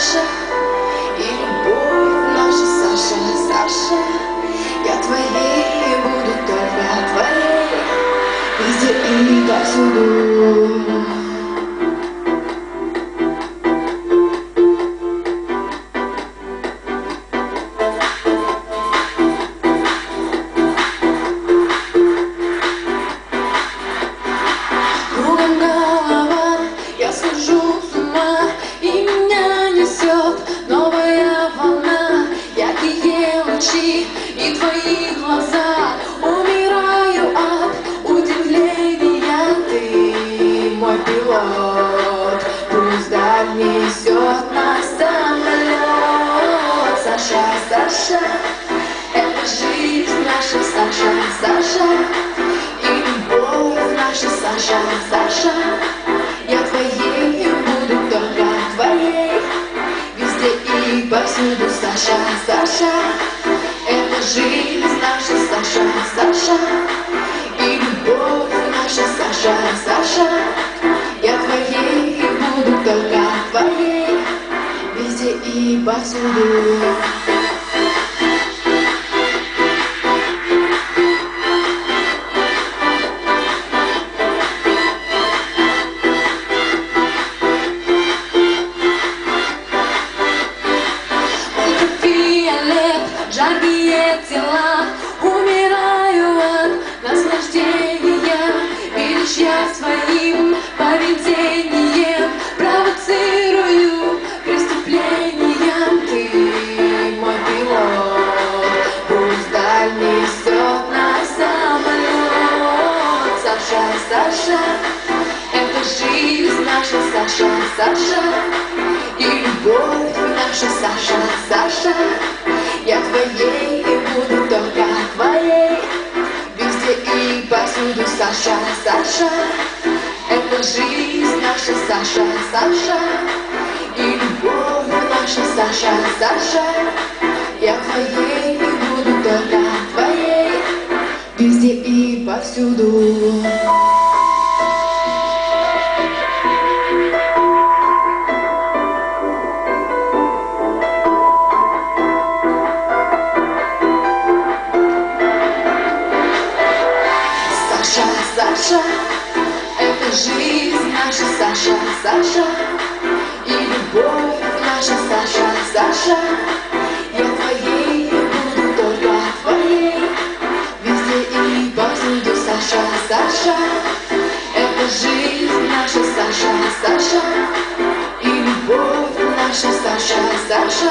Саша, И любовь наша Саша, Саша. Я твоей буду только твоей. Везде и повсюду Саша, это жизнь наша Саша, Саша. И любовь наша Саша, Саша. Я твоей Повсюду. Ультрафиолет, жаркие тела Умираю от наслаждения. И лишь я своим поведением Саша, это жизнь наша Саша, Саша. И любовь наша Саша, Саша. Я твоей и буду только твоей. Везде и повсюду Саша, Саша. Это жизнь наша Саша, Саша. И любовь наша Саша, Саша. Я твоей и буду только твоей. Везде и повсюду Саша, Саша, это жизнь наша Саша, Саша И любовь наша Саша, Саша Я твоей буду только твоей Везде и повсюду Саша, Саша Это жизнь наша Саша, Саша И любовь наша Саша, Саша